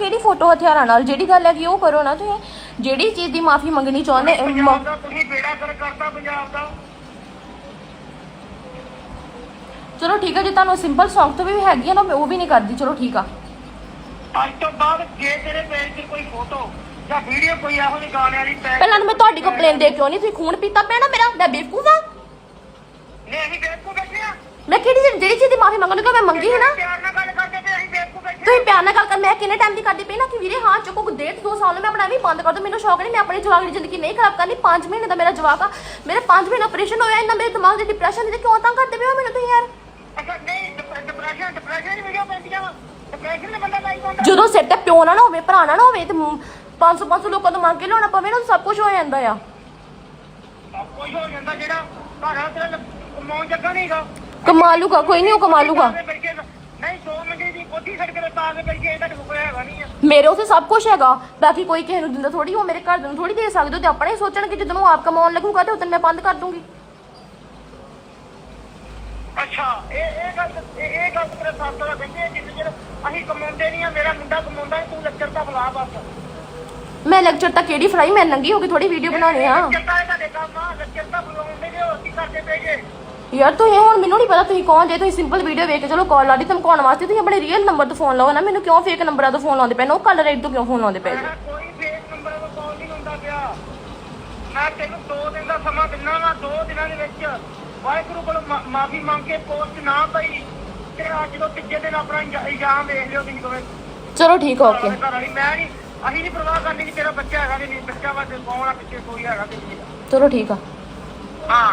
ਕਿਹੜੀ ਫੋਟੋ ਹਥਿਆਰਾਂ ਨਾਲ? ਜਿਹੜੀ ਗੱਲ ਹੈਗੀ ਉਹ ਕਰੋ ਨਾ ਤੁਸੀਂ। ਜਿਹੜੀ ਚੀਜ਼ ਦੀ ਮਾਫੀ ਮੰਗਣੀ ਚਾਹੁੰਦੇ ਮ- ਪੰਜਾਬ ਦਾ ਤੁਸੀਂ ਬੇੜਾ ਕਰ ਕਰਤਾ ਪੰਜਾਬ ਦਾ। ਚਲੋ ਠੀਕ ਹੈ ਜੇ ਤੁਹਾਨੂੰ ਸਿੰਪਲ Song ਤੋਂ ਵੀ ਹੈਗੀ ਆ ਨਾ ਮੈਂ ਉਹ ਵੀ ਨਹੀਂ ਕਰਦੀ। ਚਲੋ ਠੀਕ ਆ। ਅੱਜ ਤੋਂ ਬਾਅਦ ਜੇ ਤੇਰੇ ਪੇਜ 'ਤੇ ਕੋਈ ਫੋਟੋ ਜਾਂ ਵੀਡੀਓ ਕੋਈ ਇਹੋ ਜਿਹੀ ਗਾਣੇ ਵਾਲੀ ਪੈ ਪਹਿਲਾਂ ਤਾਂ ਮੈਂ ਤੁਹਾਡੀ ਕੰਪਲੇਨ ਦੇ ਕਿਉਂ ਨਹੀਂ ਤੁਸੀਂ ਖੂਨ ਪੀਤਾ ਪਿਆ ਨਾ ਮੇਰਾ ਮੈਂ ਬੇਵਕੂਫ ਆ। ਨੇ ਅਸੀਂ ਬੇਵਕੂਫ ਬੈਠੇ ਆ। ਮੈਂ ਕਿਹੜੀ ਚੀਜ਼- ਜਿਹੜੀ ਚੀਜ਼ ਦੀ ਮਾਫੀ ਮੰਗਣ ਨੂੰ ਮੈਂ ਮੰਗੀ ਹੈ ਨਾ। ਪਿਆਰ ਨਾਲ ਗੱਲ ਤੁਸੀਂ ਪਿਆਰ ਨਾਲ ਗੱਲ ਕਰ ਮੈਂ ਕਿੰਨੇ ਟਾਈਮ ਦੀ ਕਰਦੀ ਪਈ ਨਾ ਕਿ ਵੀਰੇ ਹਾਂ ਚੁੱਕੋ ਡੇਢ ਦੋ ਸਾਲ ਨੂੰ ਮੈਂ ਆਪਣਾ ਵੀ ਬੰਦ ਕਰ ਦੋ ਮੈਨੂੰ ਸ਼ੌਕ ਨਹੀਂ ਮੈਂ ਆਪਣੀ ਜਵਾਕ ਦੀ ਜ਼ਿੰਦਗੀ ਨਹੀਂ ਖਰਾਬ ਕਰਨੀ 5 ਮਹੀਨੇ ਦਾ ਮੇਰਾ ਜਵਾਕ ਆ ਮੇਰੇ 5 ਮਹੀਨੇ ਆਪਰੇਸ਼ਨ ਹੋਇਆ ਇੰਨਾ ਮੇਰੇ ਦਿਮਾਗ ਦੇ ਡਿਪਰੈਸ਼ਨ ਦੇ ਕਿਉਂ ਤੰਗ ਕਰਦੇ ਪਏ ਹੋ ਮੈਨੂੰ ਤੁਸੀਂ ਯਾਰ? ਜਦੋਂ ਸਿਰ ਤੇ ਪਿਓ ਨਾ ਹੋਵੇ ਭਰਾ ਨਾ ਹੋਵੇ ਤੇ 500 500 ਲੋਕਾਂ ਤੋਂ ਮੰਗ ਕੇ ਲਿਆਉਣਾ ਪਵੇ ਨਾ ਸਭ ਕੁਝ ਹੋ ਜਾਂਦਾ ਆ। ਸਭ ਕੁਝ ਹੋ ਜਾਂਦਾ ਜਿਹੜਾ ਆ ਤੇਰਾ ਕਮਾਉਣ ਜੱਗਾ ਨਹੀਂਗਾ ਕਮਾ ਲੂਗਾ ਕੋਈ ਨਹੀਂ ਉਹ ਕਮਾ ਲੂਗਾ। ਨਹੀਂ ਦੋ ਮੰਗੇ ਦੀ ਕੋਠੀ ਛੱਡ ਕੇ ਤਾਂ ਦੇ ਬੈਠੇ ਇਹਦਾ ਕੋਈ ਹੈਗਾ ਨਹੀਂ ਆ। ਮੇਰੇ ਉਥੇ ਸਭ ਕੁਝ ਹੈਗਾ। ਬਾਕੀ ਕੋਈ ਕਿਸੇ ਨੂੰ ਦਿੰਦਾ ਥੋੜੀ ਉਹ ਮੇਰੇ ਘਰ ਦੇ ਨੂੰ ਥੋੜੀ ਦੇ ਸਕਦੇ ਹੋ ਤੇ ਆਪਣੇ ਹੀ ਸੋਚਣਗੇ ਜਦੋਂ ਉਹ ਆਪ ਕਮਾਉਣ ਲੱਗੂਗਾ ਤੇ ਉਦੋਂ ਮੈਂ ਬੰਦ ਕਰ ਦੂੰਗੀ। ਅੱਛਾ ਇਹ ਇਹ ਗੱਲ ਇਹ ਇਹ ਗੱਲ ਤੇਰੇ ਸਾਥ ਤੋਂ ਕਹਿੰਦੇ ਜਿੰਨੇ ਚਿਰ ਅਸੀਂ ਕਮਾਉਂਦੇ ਨਹੀਂ ਆ ਮੇਰਾ ਮੁੰਡਾ ਕਮਾਉਂਦਾ ਹੈ, ਤੂੰ ਲੈਕਚਰ ਤਾਂ ਬੁਲਾ ਬਸ। ਮੈਂ ਲੈਕਚਰ ਤਾਂ ਕਿਹੜੀ ਫਰਾਈ ਮੈਂ ਨੰਗੀ ਹੋ ਕੇ ਥੋੜੀ ਵੀਡੀਓ ਬਣਾਉਣੀ ਆ। ਲੈਕਚਰ ਤਾਂ ਇਹਦਾ ਦੇ ਕੰਮ ਆ ਤਾਂ ਬੁਲਾਉਂਦੇ ਹੋਰ ਕੀ ਕਰਦੇ ਪਏਗੇ ਯਾਰ ਤੁਸੀਂ ਹੁਣ ਮੈਨੂੰ ਨਹੀਂ ਪਤਾ ਤੁਸੀਂ ਕੌਣ ਜੇ ਤੁਸੀਂ ਸਿੰਪਲ ਵੀਡੀਓ ਵੇਖ ਕੇ ਚਲੋ ਕਾਲ ਲਾ ਦੀ ਧਮਕਾਉਣ ਵਾਸਤੇ? ਤੁਸੀਂ ਆਪਣੇ ਰੀਅਲ ਨੰਬਰ ਤੋਂ ਫੋਨ ਲਾਓ ਨਾ ਮੈਨੂੰ ਕਿਉਂ ਫੇਕ ਨੰਬਰਾਂ ਤੋਂ ਫੋਨ ਲਾਉਂਦੇ ਪਏ ਨੇ? ਉਹ ਕੱਲ ਰੇਟ ਤੋਂ ਕਿਉਂ ਫੋਨ ਲਾਉਂਦੇ ਪਏ ਮੈਂ ਕੋਈ ਫੇਕ ਨੰਬਰ ਤੋਂ ਕਾਲ ਨਹੀਂ ਹੁੰਦਾ ਪਿਆ। ਮੈਂ ਤੈਨੂੰ 2 ਦਿਨ ਦਾ ਸਮਾਂ ਦਿੰਦਾ ਵਾ 2 ਦਿਨਾਂ ਦੇ ਵਿੱਚ। ਵਾਹਿਗੁਰੂ ਕੋਲ ਮਾਫੀ ਮੰਗ ਕੇ ਪੋਸਟ ਨਾ ਪਈ ਤੇ ਅੱਜ ਤੋਂ ਤੀਜੇ ਦਿਨ ਆਪਣਾ ਇਲਜ਼ਾ- ਇਲਜ਼ਾਮ ਵੇਖ ਲਿਓ ਤੁਸੀਂ ਦੋਵੇਂ। ਚਲੋ ਠੀਕ ਆ ਓਕੇ ਘਰ ਵਾਲੀ ਮੈਂ ਨਹੀਂ ਅਸੀਂ ਨਹੀਂ ਪਰਵਾਹ ਕਰਨੀ ਕਿ ਤੇਰਾ ਬੱਚਾ ਹੈਗਾ ਕਿ ਨਹੀਂ। ਬੱਚਾ ਵਾ ਤੇ ਕੌਣ ਆ ਪਿੱਛੇ ਕੋਈ ਹੈਗਾ ਕਿ ਨਹੀਂ। ਚਲੋ ਠੀਕ ਆ। ਹਾਂ।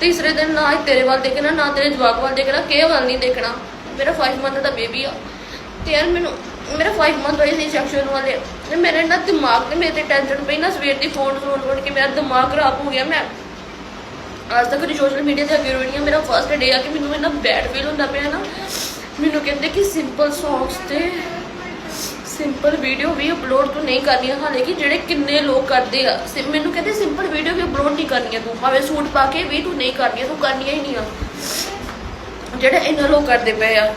ਤੀਸਰੇ ਦਿਨ ਨਾ ਹੀ ਤੇਰੇ ਵੱਲ ਦੇਖਣਾ, ਨਾ ਤੇਰੇ ਜਵਾਕ ਵੱਲ ਦੇਖਣਾ, ਕਿਸੇ ਵੱਲ ਨਹੀਂ ਦੇਖਣਾ। ਮੇਰਾ 5 ਮੰਥ ਦਾ ਬੇਬੀ ਆ। ਤੇ ਯਾਰ ਮੈਨੂੰ, ਮੇਰਾ 5 ਮੰਥ ਹੋਏ ਸੀ ਸੈਕਸ਼ਨ ਵਾਲੇ। ਤੇ ਮੇਰੇ ਨਾ ਦਿਮਾਗ ਤੇ ਮੇਰੇ ਤੇ ਟੈਨਸ਼ਨ ਪਈ ਨਾ, ਸਵੇਰ ਦੀ ਫੋਨ ਫੋਨ ਫੋਨ ਕੇ ਮੇਰਾ ਦਿਮਾਗ ਖਰਾਬ ਹੋ ਗਿਆ। ਮੈਂ ਅੱਜ ਤੱਕ ਦੀ ਸੋਸ਼ਲ ਮੀਡੀਆ ਤੇ ਅੱਗੇ ਰੋਣੀ ਆ। ਮੇਰਾ ਫਰਸਟ ਡੇ ਆ ਕਿ ਮੈਨੂੰ ਇੰਨਾ ਬੈਡ ਫੀਲ ਹੁੰਦਾ ਪਿਆ ਨਾ। ਮੈਨੂੰ ਕਹਿੰਦੇ ਕਿ ਸਿੰਪਲ ਸੌਂਗਸ ਤੇ ਸਿੰਪਲ ਵੀਡੀਓ ਵੀ ਅਪਲੋਡ ਤੂੰ ਨਹੀਂ ਕਰਨੀ ਹਾਲੇ, ਕਿ ਜਿਹੜੇ ਕਿੰਨੇ ਲੋਕ ਕਰਦੇ ਆ। ਮੈਨੂੰ ਕਹਿੰਦੇ ਸਿੰਪਲ ਵੀਡੀਓ ਵੀ ਅਪਲੋਡ ਕਰਨੀਆਂ ਤੂੰ, ਭਾਵੇਂ ਸੂਟ ਪਾ ਕੇ ਵੀ ਤੂੰ ਨਹੀਂ ਕਰਨੀਆਂ ਤੂੰ ਕਰਨੀਆਂ ਹੀ ਨਹੀਂ ਆ। ਜਿਹੜੇ ਇੰਨਾ ਲੋਕ ਕਰਦੇ ਪਏ ਆ।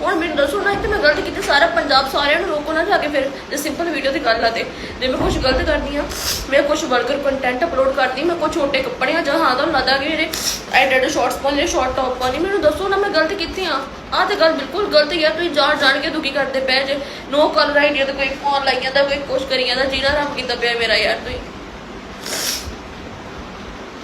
ਹੁਣ ਮੈਨੂੰ ਦੱਸੋ ਨਾ ਕਿ ਮੈਂ ਗਲਤ ਕੀਤੀ, ਸਾਰਾ ਪੰਜਾਬ ਸਾਰਿਆਂ ਨੂੰ ਰੋਕੋ ਨਾ ਜਾ ਕੇ ਫਿਰ ਜੇ ਸਿੰਪਲ ਵੀਡੀਓ ਦੀ ਗੱਲ ਆ ਤੇ। ਜੇ ਮੈਂ ਕੁਝ ਗਲਤ ਕਰਦੀ ਆ, ਮੈਂ ਕੁਝ ਵਲਗਰ ਕੰਟੈਂਟ ਅਪਲੋਡ ਕਰਦੀ, ਮੈਂ ਕੁਝ ਛੋਟੇ ਕੱਪੜੇ ਆ, ਜਾਂ ਹਾਂ ਤੁਹਾਨੂੰ ਲੱਗਦਾ ਕਿ ਜਿਹੜੇ ਐਡਿਟ ਸ਼ਾਰਟਸ ਪਾਉਂਦੇ ਸ਼ਾਰਟ ਟੌਪ ਪਾਉਂਦੇ, ਮੈਨੂੰ ਦੱਸੋ ਨਾ ਮੈਂ ਗਲਤ ਕੀਤੀ ਆ। ਆਹ ਤੇ ਗੱਲ ਬਿਲਕੁਲ ਗਲਤ ਯਾਰ ਤੁਸੀਂ ਜਾਣ ਜਾਣ ਕੇ ਦੁਖੀ ਕਰਦੇ ਪਏ ਜੇ। ਨੋ ਕਲਰ ਆਈਡੀਆ ਤੇ ਕੋਈ ਫੋਨ ਲਾਈ ਜਾਂਦਾ, ਕੋਈ ਕੁਛ ਕਰੀ ਜਾਂਦਾ ਜਿਹੜਾ ਰੱਬ ਕੀਤਾ ਪਿਆ ਮੇਰਾ ਯਾਰ ਤੁਸੀਂ।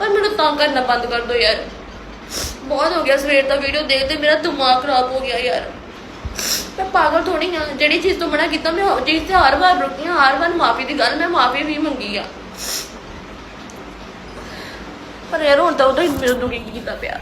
ਪਰ ਮੈਨੂੰ ਤੰਗ ਕਰਨਾ ਬੰਦ ਕਰ ਦਿਓ ਯਾਰ। ਬਹੁਤ ਹੋ ਗਿਆ ਸਵੇਰ ਦਾ ਵੀਡੀਓ ਦੇਖਦੇ ਮੇਰਾ ਦਿਮਾਗ ਖਰਾਬ ਹੋ ਗਿਆ ਯਾਰ। ਮੈਂ ਪਾਗਲ ਥੋੜੀ ਆ। ਜਿਹੜੀ ਚੀਜ਼ ਤੋਂ ਮਨਾ ਕੀਤਾ, ਮੈਂ ਉਹ ਚੀਜ਼ ਤੇ ਹਰ ਵਾਰ ਰੁਕੀ ਹਾਂ, ਹਰ ਵਾਰ ਮਾਫੀ ਦੀ ਗੱਲ, ਮੈਂ ਮਾਫੀ ਵੀ ਮੰਗੀ ਆ। ਪਰ ਯਾਰ ਹੁਣ ਤਾਂ ਉਹਦਾ ਹੀ ਮੇਰੇ ਦੁਖੀ ਕੀਤਾ ਪਿਆ।